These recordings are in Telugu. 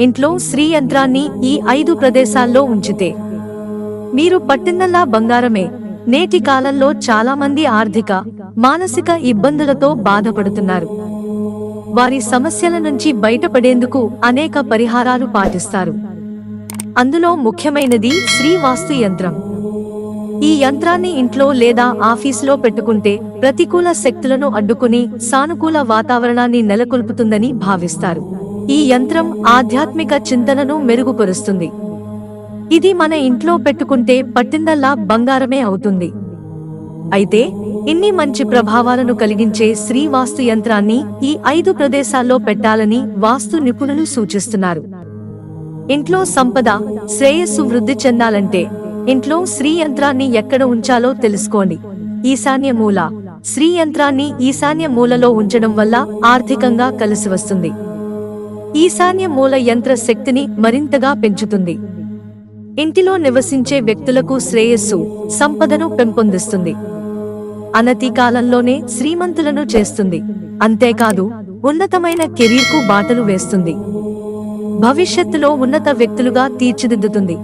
ఇంట్లో శ్రీ యంత్రాన్ని ఈ ఐదు ప్రదేశాల్లో ఉంచితే. మీరు పట్టిందల్లా బంగారమే. నేటి కాలంలో చాలా మంది ఆర్థిక మానసిక ఇబ్బందులతో బాధపడుతున్నారు. వారి సమస్యల నుంచి బయటపడేందుకు అనేక పరిహారాలు పాటిస్తారు. అందులో ముఖ్యమైనది శ్రీవాస్తు యంత్రం. ఈ యంత్రాన్ని ఇంట్లో లేదా ఆఫీసులో పెట్టుకుంటే ప్రతికూల శక్తులను అడ్డుకుని సానుకూల వాతావరణాన్ని నెలకొల్పుతుందని భావిస్తారు. ఈ యంత్రం ఆధ్యాత్మిక చింతనను మెరుగుపరుస్తుంది. ఇది మన ఇంట్లో పెట్టుకుంటే పట్టిందల్లా బంగారమే అవుతుంది. అయితే ఇన్ని మంచి ప్రభావాలను కలిగించే శ్రీ వాస్తు యంత్రాన్ని ఈ ఐదు ప్రదేశాల్లో పెట్టాలని వాస్తు నిపుణులు సూచిస్తున్నారు. ఇంట్లో సంపద శ్రేయస్సు వృద్ధి చెందాలంటే ఇంట్లో శ్రీ యంత్రాన్ని ఎక్కడ ఉంచాలో తెలుసుకోండి. ఈశాన్య మూల. శ్రీ యంత్రాన్ని ఈశాన్య మూలలో ఉంచడం వల్ల ఆర్థికంగా కలిసి వస్తుంది. ఈశాన్య మూల యంత్ర శక్తిని మరింతగా పెంచుతుంది. ఇంటిలో నివసించే వ్యక్తులకు శ్రేయస్సు సంపదను పెంపొందిస్తుంది. అనతి కాలంలోనే శ్రీమంతులను చేస్తుంది. అంతేకాదు ఉన్నతమైన కెరీర్కు బాటలు వేస్తుంది. భవిష్యత్తులో ఉన్నత వ్యక్తులుగా తీర్చిదిద్దుతుంది.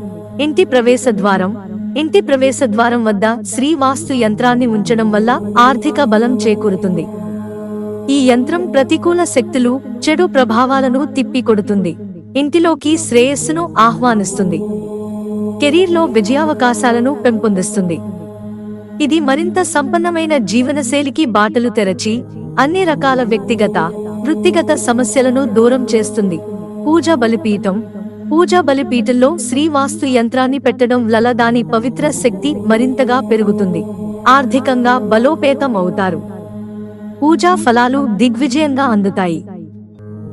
ఇంటి ప్రవేశ ద్వారం ఇంటి ప్రవేశ ద్వారం వద్ద శ్రీవాస్తు యంత్రాన్ని ఉంచడం వల్ల ఆర్థిక బలం చేకూరుతుంది. ఈ యంత్రం ప్రతికూల శక్తులు చెడు ప్రభావాలను తిప్పికొడుతుంది. ఇంటిలోకి శ్రేయస్సును ఆహ్వానిస్తుంది. కెరీర్లో విజయావకాశాలను పెంపొందిస్తుంది. ఇది మరింత సంపన్నమైన జీవనశైలికి బాటలు తెరచి అన్ని రకాల వ్యక్తిగత వృత్తిగత సమస్యలను దూరం చేస్తుంది. పూజా బలిపీఠం. పూజా బలిపీఠంలో శ్రీవాస్తు యంత్రాన్ని పెట్టడం వల్ల దాని పవిత్ర శక్తి మరింతగా పెరుగుతుంది. ఆర్థికంగా బలోపేతం అవుతారు పూజా ఫలాలు దిగ్విజయంగా అందుతాయి.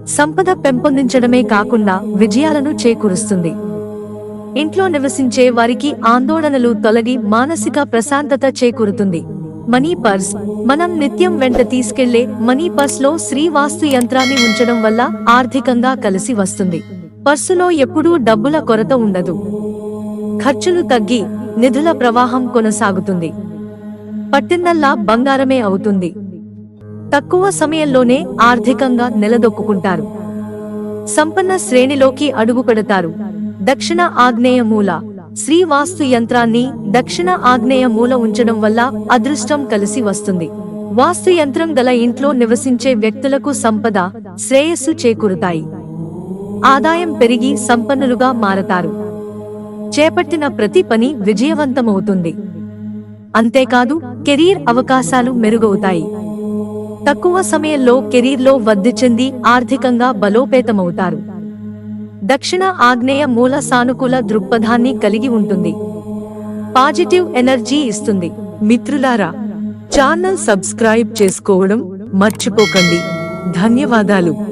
సంపద పెంపొందించడమే కాకుండా విజయాలను చేకూరుస్తుంది. ఇంట్లో నివసించే వారికి ఆందోళనలు తొలగి మానసిక ప్రశాంతత చేకూరుతుంది. మనీ పర్స్ మనం నిత్యం వెంట తీసుకెళ్ళే మనీ పర్స్లో శ్రీవాస్తు యంత్రాన్ని ఉంచడం వల్ల ఆర్థికంగా కలిసి వస్తుంది. పర్సులో ఎప్పుడూ డబ్బుల కొరత ఉండదు. ఖర్చులు తగ్గి నిధుల ప్రవాహం కొనసాగుతుంది. పట్టిందల్లా బంగారమే అవుతుంది. తక్కువ సమయంలోనే ఆర్థికంగా నిలదొక్కుంటారు సంపన్న శ్రేణిలోకి అడుగు పెడతారు దక్షిణ ఆగ్నేయ మూల. శ్రీవాస్తు యంత్రాన్ని దక్షిణ ఆగ్నేయ మూల ఉంచడం వల్ల అదృష్టం కలిసి వస్తుంది. వాస్తు యంత్రం గల ఇంట్లో నివసించే వ్యక్తులకు సంపద శ్రేయస్సు చేకూరుతాయి. ఆదాయం పెరిగి సంపన్నులుగా మారతారు. చేపట్టిన ప్రతి పని విజయవంతమవుతుంది. అంతేకాదు కెరీర్ అవకాశాలు మెరుగవుతాయి. తక్కువ సమయంలో కెరీర్లో వద్ది చెంది ఆర్థికంగా బలోపేతమవుతారు. దక్షిణ ఆగ్నేయ మూల సానుకూల దృక్పథాన్ని కలిగి ఉంటుంది. పాజిటివ్ ఎనర్జీ ఇస్తుంది. మిత్రులారా ఛానల్ సబ్స్క్రైబ్ చేసుకోవడం మర్చిపోకండి. ధన్యవాదాలు.